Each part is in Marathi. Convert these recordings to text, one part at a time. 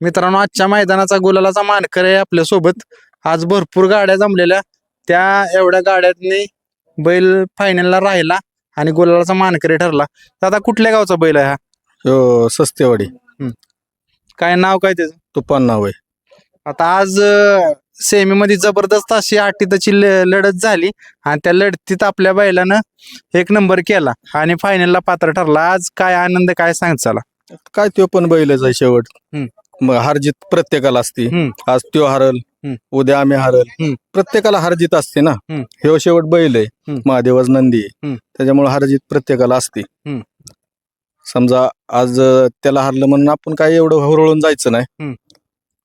मित्रांनो आजच्या मैदानाचा गुलालाचा मानकर आहे आपल्यासोबत. आज भरपूर गाड्या जमलेल्या. त्या एवढ्या गाड्यांनी बैल फायनलला राहिला आणि गुलालाचा मानकरी ठरला. दादा कुठल्या गावचा बैल आहे हा? हो सस्तेवाडी. काय नाव काय त्याचं? तुपान नाव आहे. आता आज सेमी मध्ये जबरदस्त अशी आटीताची लढत झाली आणि त्या लढतीत आपल्या बैलानं एक नंबर केला आणि फायनलला पात्र ठरला. आज काय आनंद काय सांग चला काय तो पण बैलच आहे शेवट हम्म. मग हारजीत प्रत्येकाला असते हम्म. आज त्यो हारल हम्म. उद्या आम्ही हारल हम्म. प्रत्येकाला हारजीत असते ना हम्म. हे शेवट बैल आहे हम्म. महादेवाज नंदी आहे. हम्म. त्याच्यामुळे हारजीत प्रत्येकाला असते हम्म. समजा आज अं, त्याला हारलं म्हणून आपण काही एवढं हुरळून जायचं नाही हम्म.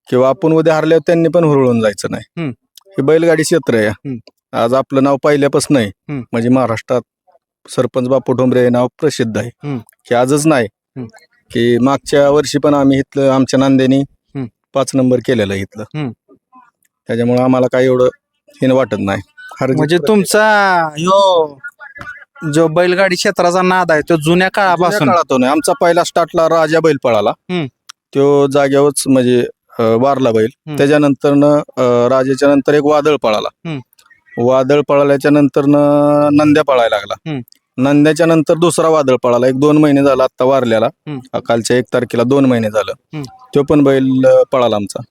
किंवा आपण उद्या हारल्यावर त्यांनी पण हुरळून जायचं नाही हम्म. हे बैलगाडी क्षेत्र आहे हम्म. आज आपलं नाव पहिल्यापासून हम्म. म्हणजे महाराष्ट्रात सरपंच बापू ठोंबरे हे नाव प्रसिद्ध आहे हम्म. की आजच नाही हम्म. की मागच्या वर्षी पण आम्ही इथलं आमच्या नांदेनी. पाच नंबर केलेलं आहे इथलं. त्याच्यामुळे आम्हाला काही एवढं हे वाटत नाही हरजीत म्हणजे प्रत्येक- तुमचा ह्यो जो बैलगाडी क्षेत्राचा नाद आहे तो जुन्या जुन्या काळापासून काळातून आहे. आमचा पहिला स्टार्टला राजा बैल पळाला हम्म. तो जाग्यावरच म्हणजे अं, वारला बैल हम्म. त्याच्यानंतर राजाच्या नंतर एक वादळ पळाला हम्म. वादळ पळाल्याच्या नंतर नंद्या पळायला लागला हम्म. नंद्याच्या नंतर दुसरा वादळ पळाला. एक दोन महिने झाला आता वारल्याला. कालच्या एक तारखेला दोन महिने झालं. तो पण बैल पळाला आमचा.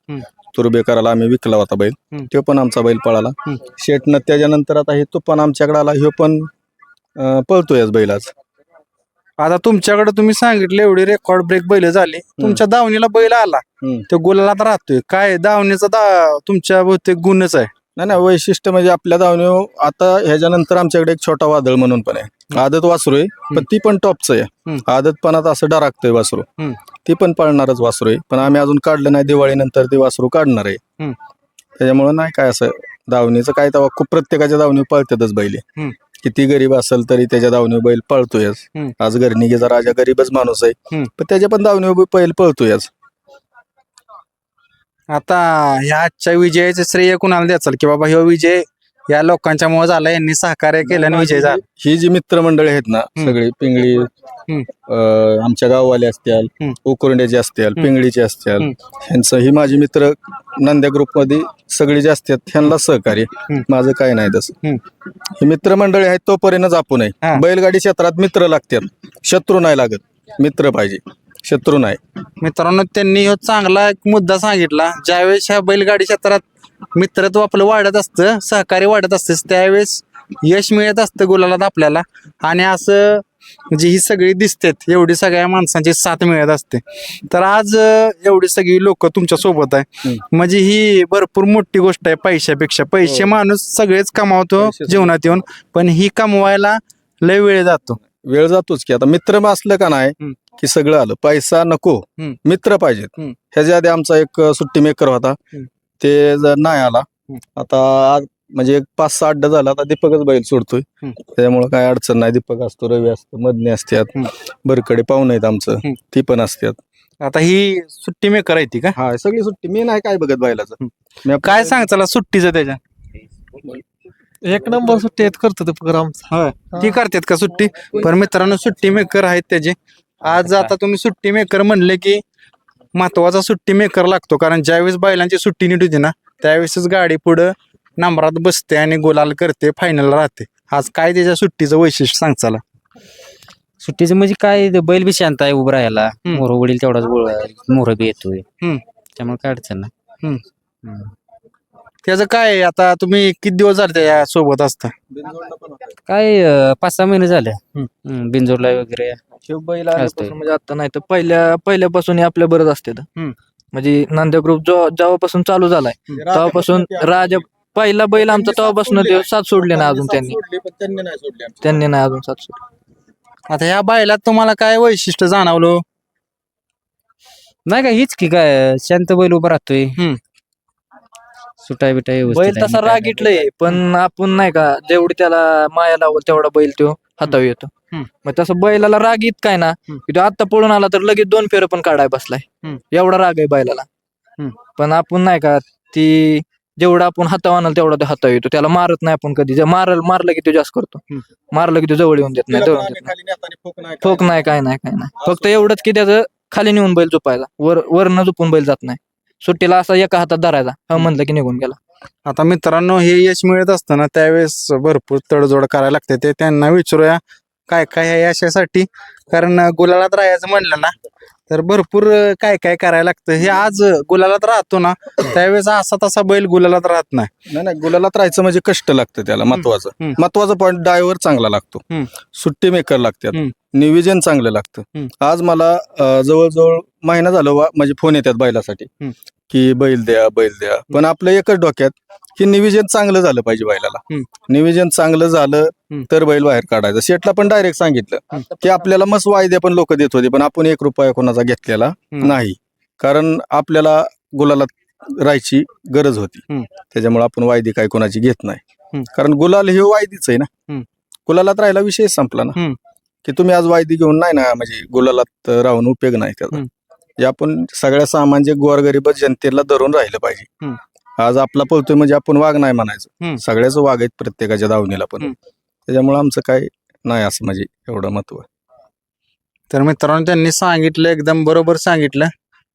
तुरबेकराला आम्ही विकला होता बैल. तो पण आमचा बैल पळाला. शेटनं त्याच्यानंतर आता हे तो पण आमच्याकडे आला. ह्यो पण पळतोय बैल आज. आता तुमच्याकडे तुम्ही सांगितलं एवढी रेकॉर्ड ब्रेक बैल झाली. तुमच्या दावणीला बैल आला. तो गुलालात राहतोय. काय दावणीचा दा तुमच्या बहुतेक गुणच आहे. नाही नाही वैशिष्ट्य म्हणजे आपल्या धावणे आता ह्याच्यानंतर आमच्याकडे एक छोटा वादळ म्हणून पण आहे. आदत वासरू आहे पण ती पण टॉपचं आहे. आदतपणात असं डराकतंय वासरू. ती पण पळणारच वासरू आहे पण आम्ही अजून काढलं नाही दिवाळीनंतर ते वासरू काढणार आहे. त्याच्यामुळे नाही काय असं धावणीचं काय तेव्हा खूप प्रत्येकाच्या धावणी पळतातच बैल. किती गरीब असेल तरी त्याच्या धावणी बैल पळतोयच हम्म. आज घरनिगेचा राजा गरीबच माणूस आहे. पण त्याच्या पण धावणी बैल पळतोयच आता ह्या आजच्या विजयाचे श्रेय कुणाला द्याचाल की बाबा ह्यो विजय या लोकांच्या मुळे झाला यांनी सहकार्य केलं विजय झाला ही जी मित्रमंडळी आहेत ना. सगळी पिंगळी अं, आमच्या गाववाले असतील. उकुरंड्याचे असतील पिंगळीचे असतील. ह्यांचं ही माझी मित्र नंद्या ग्रुपमध्ये सगळी जे असतात ह्यांना सहकार्य. माझं काय नाही तसं. ही मित्रमंडळी आहेत तोपर्यंत आपण हा. आहे बैलगाडी क्षेत्रात मित्र लागतात शत्रू नाही लागत मित्र पाहिजे शत्रू नाही मित्रांनो त्यांनी ह्यो चांगला एक मुद्दा सांगितला ज्यावेळेस ह्या बैलगाडी क्षेत्रात मित्रत्व आपलं वाढत असतं सहकार्य वाढत असतं त्यावेळेस यश मिळत असतं गुलालात आपल्याला आणि असं म्हणजे ही सगळी दिसतात एवढी सगळ्या माणसांची साथ मिळत असते तर आज एवढी सगळी लोक तुमच्यासोबत आहे. म्हणजे ही भरपूर मोठी गोष्ट आहे पैशापेक्षा पैसे हो. माणूस सगळेच कमावतो जीवनात येऊन पण ही कमवायला लय वेळ जातो वेळ जातोच की आता मित्र असलं का नाही. की सगळं आलं पैसा नको. मित्र पाहिजेत. ह्याच्या आधी आमचा एक सुट्टी मेकर होता. ते जर नाही आला. आता आज म्हणजे एक पाच सहा अड्डा झाला आता दीपकच बैल सोडतोय. हम्म. त्याच्यामुळे काय अडचण नाही. दीपक असतो रवी असतो मदने असतात हम्म. बरकडे पाहुणे आहेत आमचं हम्म. ती पण असतात आता ही सुट्टी मेकर आहे ती का? हा सगळी सुट्टी. मी नाही काय बघत बैलाचं. मी आपलं- काय सांग चला सुट्टीचं त्याच्या? एक नंबर सुट्टी आहेत करतो ते प्रोग्राम ती करतात का सुट्टी? पण मित्रांनो सुट्टी मेकर आहेत त्याचे. आज आता तुम्ही सुट्टी मेकर म्हणले की महत्त्वाचा सुट्टी मेकर लागतो कारण ज्यावेळेस बैलांची सुट्टी नीट होती ना त्यावेळेसच गाडी पुढं नंबरात बसते आणि गोलाल करते फायनल राहते आज काय त्याच्या सुट्टीचं वैशिष्ट्य सांग चला सुट्टीचं म्हणजे काय ते बैल बी शांत आहे उभं राहायला हम्म. मोर वडील तेवढाच मोर बी येतोय हम्म. त्यामुळे काय अडचण नाही हम्म. हम्म. त्याचं काय आहे? आता तुम्ही किती दिवस झाले त्या सोबत असता? काय अं, पाच सहा महिने झाले. हम्म. बिंजोरला वगैरे. शिव बैल असतंय. आल्यापासून म्हणजे आता नाही तर पहिल्या पहिल्यापासून आपल्या बरंच असते हम्म. म्हणजे नांदेड ग्रुप जो जेव्हापासून चालू झालाय तेव्हापासून राजा पहिला बैल आमचा तेव्हापासून ते साथ सोडले ना अजून त्यांनी सोडली, पण त्यांनी नाही सोडली त्यांनी नाही अजून साथ सोडली. आता ह्या बैलात तुम्हाला काय वैशिष्ट्य जाणवलं? नाही का हीच की काय शांत बैल उभा राहतोय. हम्म. सुटाय बिटाय बैल व्यवस्थित तसा आहे, राग इटलंय पण आपण नाही का जेवढी त्याला माया लावल तेवढा बैल तो हातावर येतो. हम्म. मग तसं बैलाला राग येत काय ना हम्म. की तो आता पळून आला तर लगेच दोन फेर पण काढाय बसलाय. हम्म. एवढा राग आहे बैलाला. हम्म. पण आपण नाही का ती जेवढा आपण हातावर आणाल तेवढा तो हातावर येतो. त्याला मारत नाही आपण कधी. जे मारल मारलं की तो जास्त करतो. हम्म. मारलं की तो जवळ येऊन देत नाही जवळ पण देत आम्ही नाही. खाली नेताना फोक नाही ठोक नाही काय नाही काय नाही. फक्त एवढंच की त्याचं खाली नेऊन बैल झोपायचा वर वरनं झोपून बैल जात नाही. सुट्टीला असा एका हातात धरायचा. हा म्हणलं की निघून गेला. आता मित्रांनो हे यश मिळत असताना त्यावेळेस भरपूर तडजोड करायला लागते. ते त्यांना विचारूया काय काय आहे यशासाठी? कारण गुलालात राहायचं म्हणलं ना तर भरपूर काय काय करायला लागतं. हे आज गुलालात राहतो ना त्यावेळेस असा तसा बैल गुलालात राहत नाही. नाही नाही गुलालात राहायचं म्हणजे कष्ट लागतं त्याला महत्वाचं. महत्त्वाचा पॉईंट ड्रायव्हर चांगला लागतो. सुट्टी मेकर लागतात. नियोजन चांगलं लागतं हम्म. आज मला अं, जवळजवळ महिना झालं वा- म्हणजे फोन येतात बैलासाठी हम्म. की बैल द्या बैल द्या पण आपलं एकच डोक्यात की नियोजन चांगलं झालं पाहिजे बैलाला हम्म. नियोजन चांगलं झालं हम्म. तर बैल बाहेर काढायचं शेटला पण डायरेक्ट सांगितलं हम्म. की आपल्याला मस्त वायदे पण लोक देत होते पण आपण एक रुपया कोणाचा घेतलेला हम्म. नाही कारण आपल्याला गुलालात राहायची गरज होती हम्म. त्याच्यामुळे आपण वायदी काय कोणाची घेत नाही. कारण गुलाल हे वायदीच आहे ना हम्म. गुलालात राहायला विषय संपला ना हम्म. की तुम्ही आज वायदी घेऊन नाही ना म्हणजे गुलालात राहून उपयोग नाही त्याचा हम्म. जे आपण सगळ्या सामान्य गोरगरीब जनतेला धरून राहिलं पाहिजे. आज आपला पळतोय म्हणजे आपण वाघ नाही हम्म. म्हणायचं सगळ्याच वाघ आहेत प्रत्येकाच्या दावणीला पण हम्म. त्याच्यामुळे आमचं काय नाही असं म्हणजे एवढं महत्त्व तर मित्रांनो त्यांनी सांगितलं एकदम बरोबर सांगितलं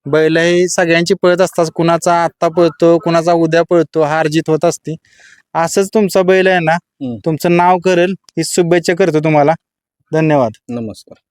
बैल ही सगळ्यांची पळत असतात कुणाचा आत्ता पळतो कुणाचा उद्या पळतो हार जीत होत असते असंच तुमचा बैल आहे ना हम्म. तुमचं नाव करेल ही शुभेच्छा करतो तुम्हाला धन्यवाद. नमस्कार.